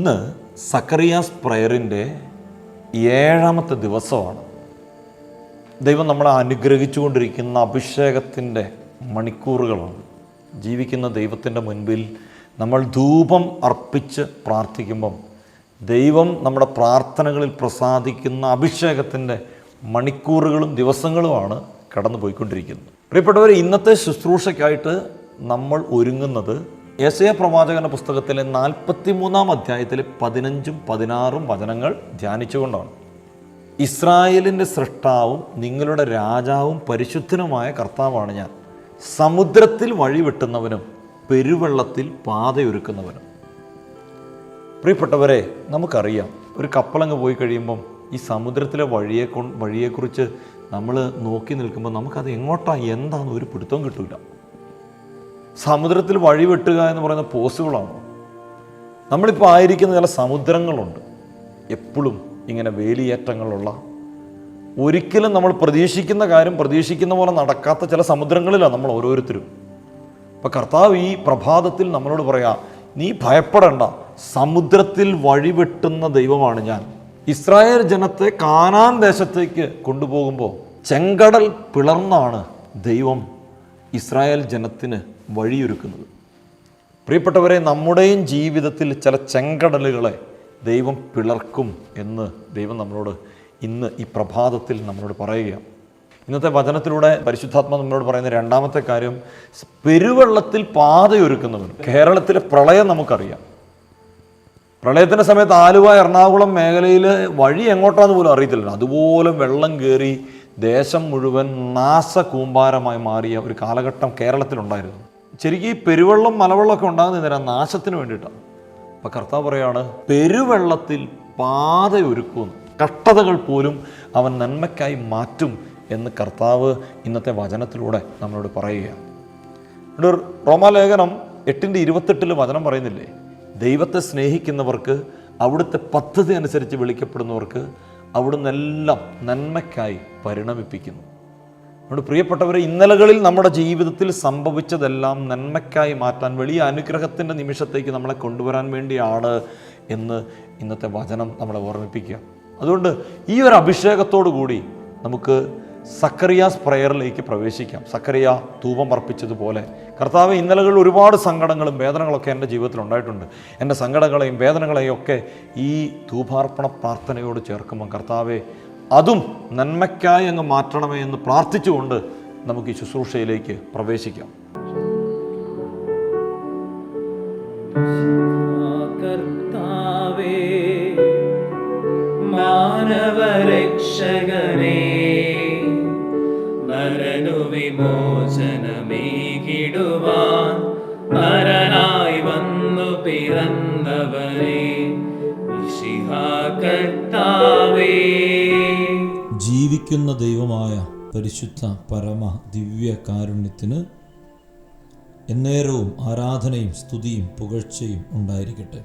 ഇന്ന് സക്കറിയാസ് പ്രയറിന്റെ ഏഴാമത്തെ ദിവസമാണ്. ദൈവം നമ്മളെ അനുഗ്രഹിച്ചുകൊണ്ടിരിക്കുന്ന അഭിഷേകത്തിന്റെ മണിക്കൂറുകളാണ്. ജീവിക്കുന്ന ദൈവത്തിന്റെ മുൻപിൽ നമ്മൾ ധൂപം അർപ്പിച്ച് പ്രാർത്ഥിക്കുമ്പം ദൈവം നമ്മുടെ പ്രാർത്ഥനകളിൽ പ്രസാദിക്കുന്ന അഭിഷേകത്തിന്റെ മണിക്കൂറുകളും ദിവസങ്ങളുമാണ് കടന്നു പോയിക്കൊണ്ടിരിക്കുന്നത് പ്രിയപ്പെട്ടവർ ഇന്നത്തെ ശുശ്രൂഷയ്ക്കായിട്ട് നമ്മൾ ഒരുങ്ങുന്നത് യശയ പ്രവാചകന്റെ പുസ്തകത്തിലെ നാൽപ്പത്തി മൂന്നാം അധ്യായത്തിലെ പതിനഞ്ചും പതിനാറും വചനങ്ങൾ ധ്യാനിച്ചുകൊണ്ടാണ്. ഇസ്രായേലിന്റെ സൃഷ്ടാവും നിങ്ങളുടെ രാജാവും പരിശുദ്ധനുമായ കർത്താവാണ് ഞാൻ. സമുദ്രത്തിൽ വഴിവെട്ടുന്നവനും പെരുവെള്ളത്തിൽ പാതയൊരുക്കുന്നവനും. പ്രിയപ്പെട്ടവരെ നമുക്കറിയാം ഒരു കപ്പലങ്ങ് പോയി കഴിയുമ്പം ഈ സമുദ്രത്തിലെ വഴിയെ വഴിയെക്കുറിച്ച് നമ്മൾ നോക്കി നിൽക്കുമ്പോൾ നമുക്കത് എങ്ങോട്ടാണ് എന്താണെന്ന് ഒരു പിടുത്തവും കിട്ടില്ല സമുദ്രത്തിൽ വഴിവെട്ടുക എന്ന് പറയുന്ന പോസിബിളാണോ നമ്മളിപ്പോൾ ആയിരിക്കുന്ന ചില സമുദ്രങ്ങളുണ്ട്. എപ്പോഴും ഇങ്ങനെ വേലിയേറ്റങ്ങളുള്ള ഒരിക്കലും നമ്മൾ പ്രതീക്ഷിക്കുന്ന കാര്യം പ്രതീക്ഷിക്കുന്ന പോലെ നടക്കാത്ത ചില സമുദ്രങ്ങളിലാണ് നമ്മൾ ഓരോരുത്തരും. അപ്പം കർത്താവ് ഈ പ്രഭാതത്തിൽ നമ്മളോട് പറയാ നീ ഭയപ്പെടേണ്ട. സമുദ്രത്തിൽ വഴിവെട്ടുന്ന ദൈവമാണ് ഞാൻ. ഇസ്രായേൽ ജനത്തെ കാനാൻ ദേശത്തേക്ക് കൊണ്ടുപോകുമ്പോൾ ചെങ്കടൽ പിളർന്നാണ് ദൈവം ഇസ്രായേൽ ജനത്തിന് വഴിയൊരുക്കുന്നത്. പ്രിയപ്പെട്ടവരെ നമ്മുടെയും ജീവിതത്തിൽ ചില ചെങ്കടലുകളെ ദൈവം പിളർക്കും എന്ന് ദൈവം നമ്മളോട് ഇന്ന് ഈ പ്രഭാതത്തിൽ നമ്മളോട് പറയുകയാണ്. ഇന്നത്തെ വചനത്തിലൂടെ പരിശുദ്ധാത്മ നമ്മളോട് പറയുന്ന രണ്ടാമത്തെ കാര്യം പെരുവെള്ളത്തിൽ പാതയൊരുക്കുന്നവൻ കേരളത്തിലെ പ്രളയം നമുക്കറിയാം. പ്രളയത്തിന്റെ സമയത്ത് ആലുവ എറണാകുളം മേഖലയിൽ വഴി എങ്ങോട്ടാന്ന് പോലും അറിയത്തില്ല അതുപോലെ വെള്ളം കയറി ദേശം മുഴുവൻ നാസ കൂമ്പാരമായി മാറിയ ഒരു കാലഘട്ടം കേരളത്തിലുണ്ടായിരുന്നു. ശരിക്കും ഈ പെരുവെള്ളം മലവെള്ളമൊക്കെ ഉണ്ടാകുന്ന നേരം നാശത്തിന് വേണ്ടിയിട്ടാണ്. അപ്പം കർത്താവ് പറയാണ് പെരുവെള്ളത്തിൽ പാതയൊരുക്കുന്നു. കഷ്ടതകൾ പോലും അവൻ നന്മയ്ക്കായി മാറ്റും എന്ന് കർത്താവ് ഇന്നത്തെ വചനത്തിലൂടെ നമ്മളോട് പറയുകയാണ്. ഇവിടെ റോമാലേഖനം എട്ടിന്റെ ഇരുപത്തെട്ടിൽ വചനം പറയുന്നില്ലേ? ദൈവത്തെ സ്നേഹിക്കുന്നവർക്ക് അവിടുത്തെ പദ്ധതി അനുസരിച്ച് വിളിക്കപ്പെടുന്നവർക്ക് അവിടുന്ന് എല്ലാം നന്മയ്ക്കായി പരിണമിപ്പിക്കുന്നു. നമ്മുടെ പ്രിയപ്പെട്ടവരെ ഇന്നലകളിൽ നമ്മുടെ ജീവിതത്തിൽ സംഭവിച്ചതെല്ലാം നന്മയ്ക്കായി മാറ്റാൻ വലിയ അനുഗ്രഹത്തിന്റെ നിമിഷത്തേക്ക് നമ്മളെ കൊണ്ടുവരാൻ വേണ്ടിയാണ് എന്ന് ഇന്നത്തെ വചനം നമ്മളെ ഓർമ്മിപ്പിക്കുക. അതുകൊണ്ട് ഈ ഒരു അഭിഷേകത്തോടു കൂടി നമുക്ക് സക്കറിയാസ് പ്രയറിലേക്ക് പ്രവേശിക്കാം. സക്കറിയ ധൂപം അർപ്പിച്ചതുപോലെ. കർത്താവ് ഇന്നലകളിൽ ഒരുപാട് സങ്കടങ്ങളും വേദനകളൊക്കെ എന്റെ ജീവിതത്തിൽ ഉണ്ടായിട്ടുണ്ട്. എന്റെ സങ്കടങ്ങളെയും വേദനകളെയും ഒക്കെ ഈ ധൂപാർപ്പണ പ്രാർത്ഥനയോട് ചേർക്കുമ്പോൾ കർത്താവെ അതും നന്മയ്ക്കായി അങ്ങ് മാറ്റണമേ എന്ന് പ്രാർത്ഥിച്ചുകൊണ്ട് നമുക്ക് ഈ ശുശ്രൂഷയിലേക്ക് പ്രവേശിക്കാം. കർത്താവേ മാനവരക്ഷകനേ വിമോചനമേകിടുവാൻ നരനായി വന്നു പിറന്നവനെ. ജീവിക്കുന്ന ദൈവമായ പരിശുദ്ധ പരമ ദിവ്യ കാരുണ്യത്തിന് എന്നേരവും ആരാധനയും സ്തുതിയും പുകഴ്ചയും ഉണ്ടായിരിക്കട്ടെ.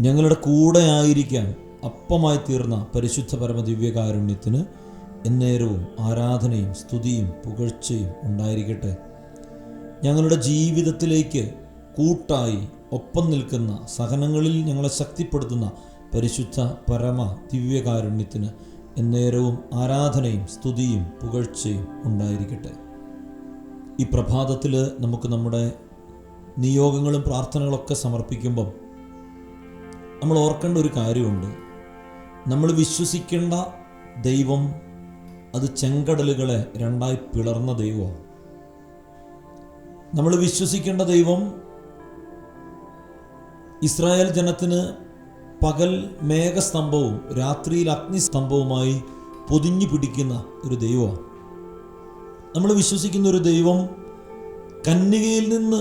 ഞങ്ങളുടെ കൂടെ ആയിരിക്കാൻ അപ്പമായി തീർന്ന പരിശുദ്ധ പരമ ദിവ്യകാരുണ്യത്തിന് എന്നേരവും ആരാധനയും സ്തുതിയും പുകഴ്ചയും ഉണ്ടായിരിക്കട്ടെ. ഞങ്ങളുടെ ജീവിതത്തിലേക്ക് കൂട്ടായി ഒപ്പം നിൽക്കുന്ന സഹനങ്ങളിൽ ഞങ്ങളെ ശക്തിപ്പെടുത്തുന്ന പരിശുദ്ധ പരമ ദിവ്യകാരുണ്യത്തിന് എന്നേരവും ആരാധനയും സ്തുതിയും പുകഴ്ചയും ഉണ്ടായിരിക്കട്ടെ. ഈ പ്രഭാതത്തിൽ നമുക്ക് നമ്മുടെ നിയോഗങ്ങളും പ്രാർത്ഥനകളൊക്കെ സമർപ്പിക്കുമ്പം നമ്മൾ ഓർക്കേണ്ട ഒരു കാര്യമുണ്ട്. നമ്മൾ വിശ്വസിക്കേണ്ട ദൈവം അത് ചെങ്കടലുകളെ രണ്ടായി പിളർന്ന ദൈവമാണ് നമ്മൾ വിശ്വസിക്കേണ്ട ദൈവം ഇസ്രായേൽ ജനത്തിന് പകൽ മേഘസ്തംഭവും രാത്രിയിൽ അഗ്നിസ്തംഭവുമായി പൊതിഞ്ഞു പിടിക്കുന്ന ഒരു ദൈവമാണ് നമ്മൾ വിശ്വസിക്കുന്ന ഒരു ദൈവം കന്യകയിൽ നിന്ന്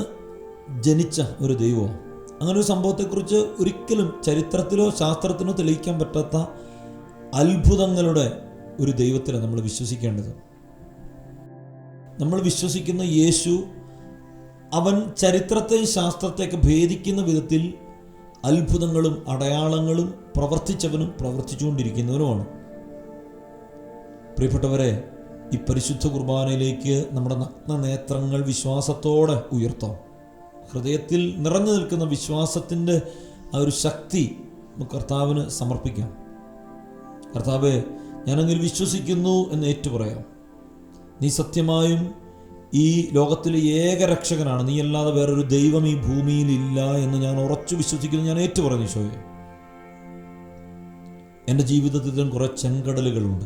ജനിച്ച ഒരു ദൈവമാണ് അങ്ങനെ ഒരു സംഭവത്തെക്കുറിച്ച് ഒരിക്കലും ചരിത്രത്തിലോ ശാസ്ത്രത്തിനോ തെളിയിക്കാൻ പറ്റാത്ത അത്ഭുതങ്ങളുടെ ഒരു ദൈവത്തിലാണ് നമ്മൾ വിശ്വസിക്കേണ്ടത്. നമ്മൾ വിശ്വസിക്കുന്ന യേശു അവൻ ചരിത്രത്തെയും ശാസ്ത്രത്തെയൊക്കെ ഭേദിക്കുന്ന വിധത്തിൽ അത്ഭുതങ്ങളും അടയാളങ്ങളും പ്രവർത്തിച്ചവനും പ്രവർത്തിച്ചുകൊണ്ടിരിക്കുന്നവനുമാണ്. പ്രിയപ്പെട്ടവരെ ഈ പരിശുദ്ധ കുർബാനയിലേക്ക് നമ്മുടെ നഗ്ന നേത്രങ്ങൾ വിശ്വാസത്തോടെ ഉയർത്താം. ഹൃദയത്തിൽ നിറഞ്ഞു നിൽക്കുന്ന വിശ്വാസത്തിന്റെ ആ ഒരു ശക്തി കർത്താവിന് സമർപ്പിക്കാം. കർത്താവെ ഞാനങ്ങനെ വിശ്വസിക്കുന്നു എന്ന് ഏറ്റുപറയാം. നീ സത്യമായും ഈ ലോകത്തിലെ ഏക രക്ഷകനാണ്. നീ അല്ലാതെ വേറൊരു ദൈവം ഈ ഭൂമിയിൽ ഇല്ല എന്ന് ഞാൻ ഉറച്ചു വിശ്വസിക്കുന്നു ഞാൻ ഏറ്റുപറഞ്ഞു ഈശോയെ. എന്റെ ജീവിതത്തിലും കുറേ ചെങ്കടലുകളുണ്ട്.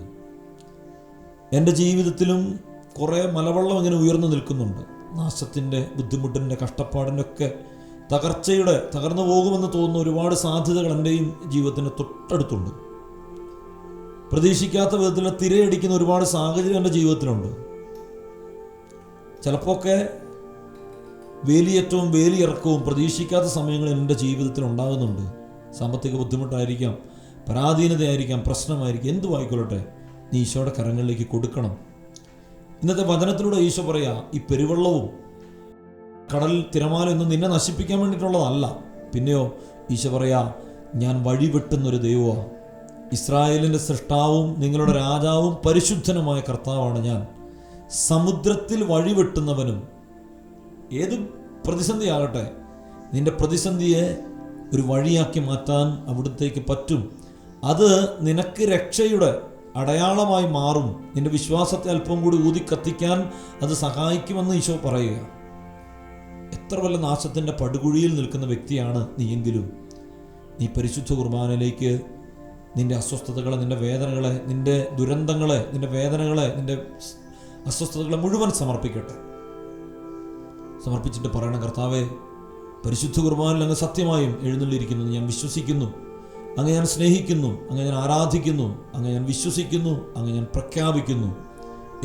എന്റെ ജീവിതത്തിലും കുറേ മലവെള്ളം ഇങ്ങനെ ഉയർന്നു നിൽക്കുന്നുണ്ട്. നാശത്തിന്റെ ബുദ്ധിമുട്ടിന്റെ കഷ്ടപ്പാടിന്റെ ഒക്കെ തകർച്ചയുടെ തകർന്നു പോകുമെന്ന് തോന്നുന്ന ഒരുപാട് സാധ്യതകൾ എന്റെയും ജീവിതത്തിന്റെ തൊട്ടടുത്തുണ്ട്. പ്രതീക്ഷിക്കാത്ത വിധത്തിൽ തിരയടിക്കുന്ന ഒരുപാട് സാഹചര്യം എന്റെ ജീവിതത്തിലുണ്ട്. ചിലപ്പോഴൊക്കെ വേലിയേറ്റവും വേലിയിറക്കവും പ്രതീക്ഷിക്കാത്ത സമയങ്ങൾ എന്റെ ജീവിതത്തിൽ ഉണ്ടാകുന്നുണ്ട്. സാമ്പത്തിക ബുദ്ധിമുട്ടായിരിക്കാം പരാധീനതയായിരിക്കാം പ്രശ്നമായിരിക്കും എന്തുവായിക്കൊള്ളട്ടെ നീ ഈശോയുടെ കരങ്ങളിലേക്ക് കൊടുക്കണം. ഇന്നത്തെ വചനത്തിലൂടെ ഈശോ പറയാ ഈ പെരുവെള്ളവും കടൽ തിരമാല ഒന്നും നിന്നെ നശിപ്പിക്കാൻ വേണ്ടിയിട്ടുള്ളതല്ല. പിന്നെയോ ഈശോ പറയാ ഞാൻ വഴിവെട്ടുന്നൊരു ദൈവമാണ് ഇസ്രായേലിന്റെ സൃഷ്ടാവും നിങ്ങളുടെ രാജാവും പരിശുദ്ധനുമായ കർത്താവാണ് ഞാൻ. സമുദ്രത്തിൽ വഴിവെട്ടുന്നവനും ഏത് പ്രതിസന്ധിയാകട്ടെ നിന്റെ പ്രതിസന്ധിയെ ഒരു വഴിയാക്കി മാറ്റാൻ അവിടത്തേക്ക് പറ്റും. അത് നിനക്ക് രക്ഷയുടെ അടയാളമായി മാറും. നിന്റെ വിശ്വാസത്തെ അല്പം കൂടി ഊതി കത്തിക്കാൻ അത് സഹായിക്കുമെന്ന് ഈശോ പറയുക. എത്ര വല്ല നാശത്തിന്റെ പടുകുഴിയിൽ നിൽക്കുന്ന വ്യക്തിയാണ് നീയെങ്കിലും. നീ പരിശുദ്ധ കുർബാനയിലേക്ക് നിന്റെ അസ്വസ്ഥതകളെ നിന്റെ വേദനകളെ നിന്റെ ദുരന്തങ്ങളെ നിന്റെ വേദനകളെ നിന്റെ അസ്വസ്ഥതകളെ മുഴുവൻ സമർപ്പിക്കട്ടെ. സമർപ്പിച്ചിട്ട് പറയണം കർത്താവെ പരിശുദ്ധ കുർബാനിൽ അങ്ങ് സത്യമായും എഴുന്നള്ളിയിരിക്കുന്നു. ഞാൻ വിശ്വസിക്കുന്നു. അങ്ങ് ഞാൻ സ്നേഹിക്കുന്നു. അങ്ങ് ഞാൻ ആരാധിക്കുന്നു. അങ്ങ് ഞാൻ വിശ്വസിക്കുന്നു. അങ്ങ് ഞാൻ പ്രഖ്യാപിക്കുന്നു.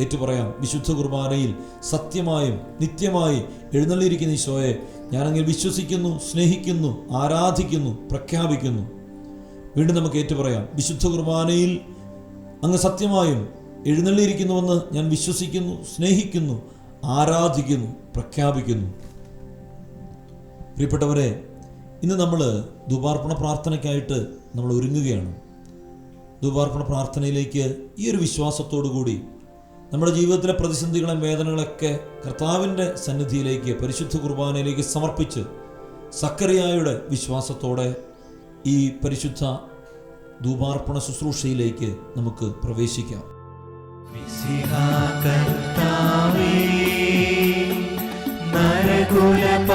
ഏറ്റുപറയാം വിശുദ്ധ കുർബാനയിൽ സത്യമായും നിത്യമായി എഴുന്നള്ളിയിരിക്കുന്ന ഈശോയെ ഞാൻ അങ്ങനെ വിശ്വസിക്കുന്നു സ്നേഹിക്കുന്നു ആരാധിക്കുന്നു പ്രഖ്യാപിക്കുന്നു. വീണ്ടും നമുക്ക് ഏറ്റുപറയാം. വിശുദ്ധ കുർബാനയിൽ അങ്ങ് സത്യമായും എഴുന്നള്ളിയിരിക്കുന്നുവെന്ന് ഞാൻ വിശ്വസിക്കുന്നു സ്നേഹിക്കുന്നു ആരാധിക്കുന്നു പ്രഖ്യാപിക്കുന്നു. പ്രിയപ്പെട്ടവരെ ഇന്ന് നമ്മൾ ദുബാർപ്പണ പ്രാർത്ഥനയ്ക്കായിട്ട് നമ്മൾ ഒരുങ്ങുകയാണ്. ദുബാർപ്പണ പ്രാർത്ഥനയിലേക്ക് ഈ ഒരു കൂടി നമ്മുടെ ജീവിതത്തിലെ പ്രതിസന്ധികളും വേദനകളൊക്കെ കർത്താവിന്റെ സന്നിധിയിലേക്ക് പരിശുദ്ധ കുർബാനയിലേക്ക് സമർപ്പിച്ച് സക്കറിയായുടെ വിശ്വാസത്തോടെ ഈ പരിശുദ്ധ ധൂപാർപ്പണ ശുശ്രൂഷയിലേക്ക് നമുക്ക് പ്രവേശിക്കാം. നരകുലപാലകനേ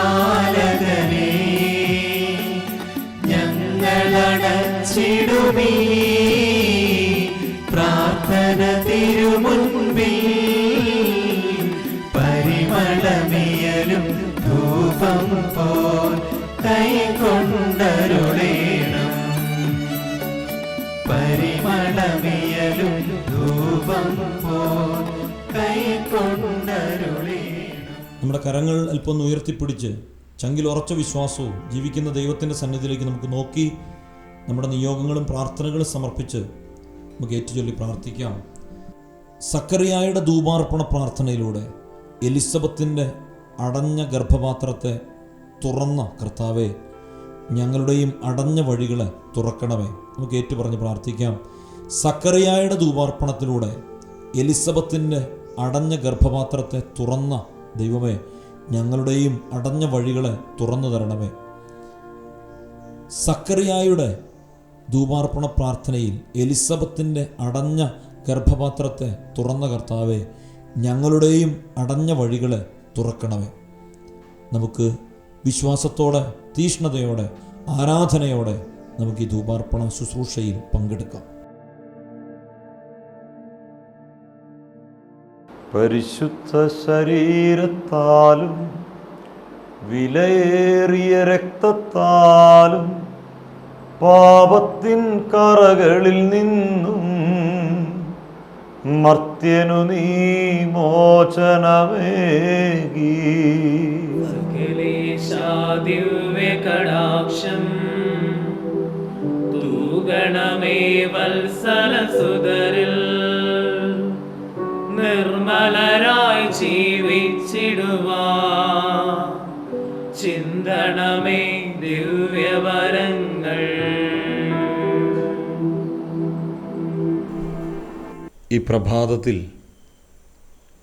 പ്രാർത്ഥന തിരുമുൻപിൽ. നമ്മുടെ കരങ്ങൾ അല്പം ഉയർത്തിപ്പിടിച്ച് ചങ്കിൽ ഉറച്ച വിശ്വാസവും ജീവിക്കുന്ന ദൈവത്തിന്റെ സന്നിധിയിലേക്ക് നമുക്ക് നോക്കി നമ്മുടെ നിയോഗങ്ങളും പ്രാർത്ഥനകളും സമർപ്പിച്ച് നമുക്ക് ഏറ്റുചൊല്ലി പ്രാർത്ഥിക്കാം. സക്കറിയായുടെ ധൂപാർപ്പണ പ്രാർത്ഥനയിലൂടെ എലിസബത്തിന്റെ അടഞ്ഞ ഗർഭപാത്രത്തെ തുറന്ന കർത്താവെ ഞങ്ങളുടെയും അടഞ്ഞ വഴികൾ തുറക്കണമേ. നമുക്ക് ഏറ്റുപറഞ്ഞ് പ്രാർത്ഥിക്കാം. സക്കറിയായുടെ ധൂപാർപ്പണത്തിലൂടെ എലിസബത്തിന്റെ അടഞ്ഞ ഗർഭപാത്രത്തെ തുറന്ന ദൈവമേ ഞങ്ങളുടെയും അടഞ്ഞ വഴികളെ തുറന്നു തരണമേ. സക്കറിയായുടെ ധൂപാർപ്പണ പ്രാർത്ഥനയിൽ എലിസബത്തിന്റെ അടഞ്ഞ ഗർഭപാത്രത്തെ തുറന്ന കർത്താവെ ഞങ്ങളുടെയും അടഞ്ഞ വഴികളെ തുറക്കണമേ. നമുക്ക് വിശ്വാസത്തോടെ തീഷ്ണതയോടെ ആരാധനയോടെ നമുക്ക് ഈ ധൂപാർപ്പണ ശുശ്രൂഷയിൽ പങ്കെടുക്കാം. പരിശുദ്ധ ശരീരത്താലും വിലയേറിയ രക്തത്താലും പാപത്തിൻ കറകളിൽ നിന്നും മർത്യനു നീ മോചനമേകി. ദിവ്യകടാക്ഷം തൂഗണമേ വത്സലസുതരിൽ നിർമ്മലരായി ജീവിച്ചിടുവാ. ചിന്തണമേ ദിവ്യവരങ്ങൾ. ഈ പ്രഭാതത്തിൽ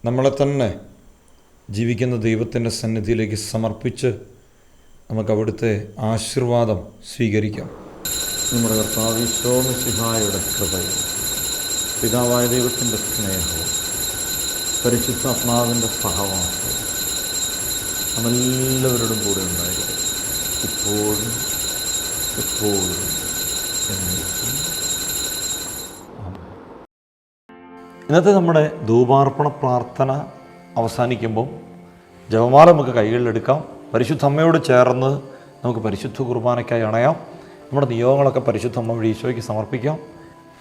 നമ്മളെ തന്നെ ജീവിക്കുന്ന ദൈവത്തിന്റെ സന്നിധിയിലേക്ക് സമർപ്പിച്ച് നമുക്ക് അവിടുത്തെ ആശീർവാദം സ്വീകരിക്കാം. നമ്മുടെ കർത്താവിശോമിസിഹായുടെ കൃപയും പിതാവായ ദൈവത്തിന്റെ സ്നേഹവും പരിശുദ്ധാത്മാവിന്റെ സഹവാസവും നമ്മെല്ലാവരോടും കൂടെ ഉണ്ടായിരിക്കും ഇപ്പോഴും എപ്പോഴും എന്നേക്കും. ഇന്നത്തെ നമ്മുടെ ധൂപാർപ്പണ പ്രാർത്ഥന അവസാനിക്കുമ്പോൾ ജപമാല നമുക്ക് കൈകളിലെടുക്കാം പരിശുദ്ധ അമ്മയോട് ചേർന്ന് നമുക്ക് പരിശുദ്ധ കുർബാനയ്ക്കായി അണയാം. നമ്മുടെ നിയോഗങ്ങളൊക്കെ പരിശുദ്ധ അമ്മ വഴി ഈശോയ്ക്ക് സമർപ്പിക്കാം.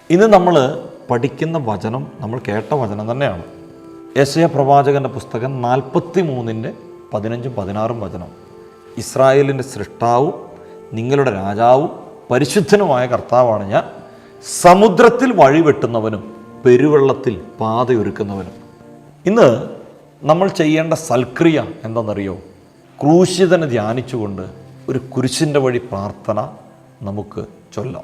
ഇന്ന് നമ്മൾ പഠിക്കുന്ന വചനം നമ്മൾ കേട്ട വചനം തന്നെയാണ്. യശയ പ്രവാചകന്റെ പുസ്തകം നാൽപ്പത്തി മൂന്നിന്റെ പതിനഞ്ചും പതിനാറും വചനം. ഇസ്രായേലിന്റെ സൃഷ്ടാവും നിങ്ങളുടെ രാജാവും പരിശുദ്ധനുമായ കർത്താവാണ് ഞാൻ. സമുദ്രത്തിൽ വഴിവെട്ടുന്നവനും പെരുവെള്ളത്തിൽ പാതയൊരുക്കുന്നവനും. ഇന്ന് നമ്മൾ ചെയ്യേണ്ട സൽക്രിയ എന്താണെന്നറിയോ? ക്രൂശിതനെ ധ്യാനിച്ചുകൊണ്ട് ഒരു കുരിശിന്റെ വഴി പ്രാർത്ഥന നമുക്ക് ചൊല്ലാം.